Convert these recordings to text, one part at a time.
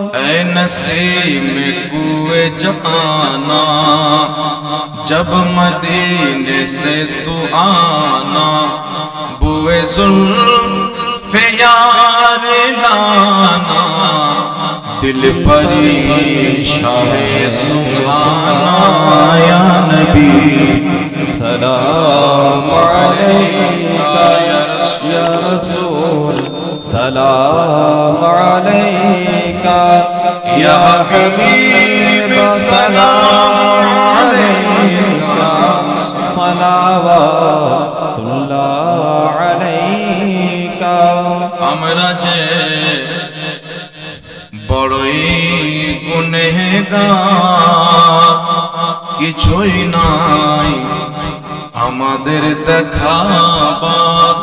اے نسیم کوئے جانا، جب مدینے سے تو آنا۔ بوئے ظلم یار لانا۔ دل پریشاہ سنگانا سہانا۔ سلام عليك يا حبيب سلام عليك صلوات الله عليك আমরা যে বড়ই গুনেগার কিছুই নাই আমাদের দেখাবার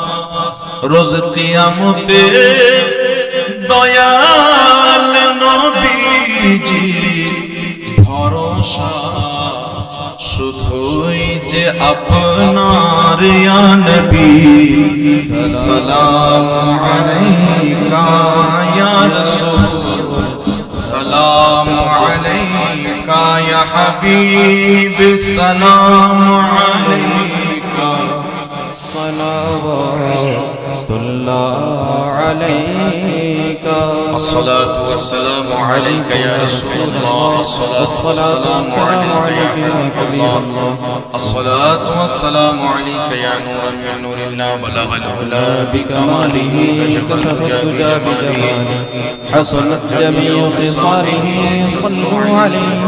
রোজ কিয়ামতে দয়াল নবীজি, ভরসা শুধুই যে আপনার নবী। সালাম আলাইকা ইয়া রাসূল। সালাম আলাইকা ইয়া হাবিব। সালাম আলাইকা عليك. الصلاة والسلام عليك يا رسول الله. الصلاة والسلام عليك يا حبيب الله. الصلاة والسلام عليك يا نور من نور الله. بلغ العلا بكماله. كشف الدجى بجماله حسنت جميع خصاله. صلوا عليه